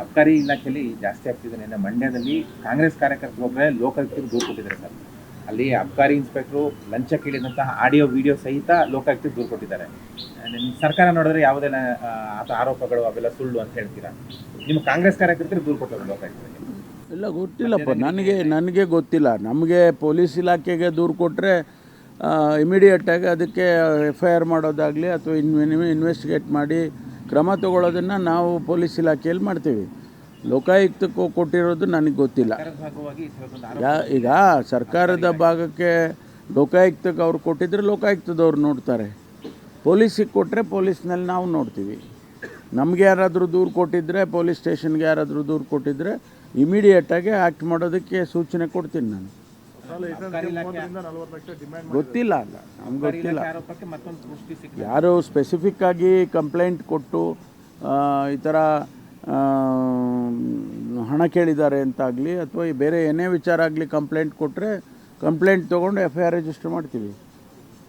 ಅಬ್ಕಾರಿ ಇಲಾಖೆಯಲ್ಲಿ ಜಾಸ್ತಿ ಆಗ್ತಿದೆ. ನಿನ್ನೆ ಮಂಡ್ಯದಲ್ಲಿ ಕಾಂಗ್ರೆಸ್ ಕಾರ್ಯಕರ್ತರು ಒಬ್ಬರೇ ಲೋಕಾಯುಕ್ತರು ದೂರು ಕೊಟ್ಟಿದ್ದಾರೆ ಸರ್. ಅಲ್ಲಿ ಅಬ್ಕಾರಿ ಇನ್ಸ್ಪೆಕ್ಟ್ರು ಲಂಚ ಕೇಳಿದಂತಹ ಆಡಿಯೋ ವಿಡಿಯೋ ಸಹಿತ ಲೋಕಾಯುಕ್ತರು ದೂರು ಕೊಟ್ಟಿದ್ದಾರೆ. ನಿಮ್ಮ ಸರ್ಕಾರ ನೋಡಿದ್ರೆ ಯಾವುದೇ ಆತ ಆರೋಪಗಳು ಅವೆಲ್ಲ ಸುಳ್ಳು ಅಂತ ಹೇಳ್ತೀರಾ? ನಿಮ್ಮ ಕಾಂಗ್ರೆಸ್ ಕಾರ್ಯಕರ್ತರು ದೂರು ಕೊಟ್ಟರು ಲೋಕಾಯುಕ್ತರಿಗೆ ಇಲ್ಲ ಗೊತ್ತಿಲ್ಲಪ್ಪ. ನನಗೆ ನನಗೆ ಗೊತ್ತಿಲ್ಲ. ನಮಗೆ ಪೊಲೀಸ್ ಇಲಾಖೆಗೆ ದೂರು ಕೊಟ್ಟರೆ ಇಮಿಡಿಯೇಟಾಗಿ ಅದಕ್ಕೆ ಎಫ್ ಐ ಆರ್ ಮಾಡೋದಾಗಲಿ ಅಥವಾ ಇನ್ವೆ ಇನ್ವೆಸ್ಟಿಗೇಟ್ ಮಾಡಿ ಕ್ರಮ ತಗೊಳ್ಳೋದನ್ನು ನಾವು ಪೊಲೀಸ್ ಇಲಾಖೆಯಲ್ಲಿ ಮಾಡ್ತೀವಿ. ಲೋಕಾಯುಕ್ತಕ್ಕೂ ಕೊಟ್ಟಿರೋದು ನನಗೆ ಗೊತ್ತಿಲ್ಲ. ಯಾ ಈಗ ಸರ್ಕಾರದ ಭಾಗಕ್ಕೆ ಲೋಕಾಯುಕ್ತಕ್ಕೆ ಅವ್ರು ಕೊಟ್ಟಿದ್ರೆ ಲೋಕಾಯುಕ್ತದವ್ರು ನೋಡ್ತಾರೆ. ಪೊಲೀಸಿಗೆ ಕೊಟ್ಟರೆ ಪೊಲೀಸ್ನಲ್ಲಿ ನಾವು ನೋಡ್ತೀವಿ. ನಮಗೆ ಯಾರಾದರೂ ದೂರು ಕೊಟ್ಟಿದ್ದರೆ ಪೊಲೀಸ್ ಸ್ಟೇಷನ್ಗೆ ಯಾರಾದರೂ ದೂರು ಕೊಟ್ಟಿದ್ದರೆ ಇಮಿಡಿಯೇಟಾಗಿ ಆ್ಯಕ್ಟ್ ಮಾಡೋದಕ್ಕೆ ಸೂಚನೆ ಕೊಡ್ತೀನಿ ನಾನು. ಗೊತ್ತಿಲ್ಲ ಅಲ್ಲ ನಮ್ಗೆ ಗೊತ್ತಿಲ್ಲ. ಯಾರು ಸ್ಪೆಸಿಫಿಕ್ ಆಗಿ ಕಂಪ್ಲೇಂಟ್ ಕೊಟ್ಟು ಆ, ಈ ಥರ ಹಣ ಕೇಳಿದ್ದಾರೆ ಅಂತಾಗಲಿ ಅಥವಾ ಬೇರೆ ಏನೇ ವಿಚಾರ ಆಗಲಿ ಕಂಪ್ಲೇಂಟ್ ಕೊಟ್ಟರೆ ಕಂಪ್ಲೇಂಟ್ ತೊಗೊಂಡು ಎಫ್ ಐ ಆರ್ ರಿಜಿಸ್ಟರ್ ಮಾಡ್ತೀವಿ.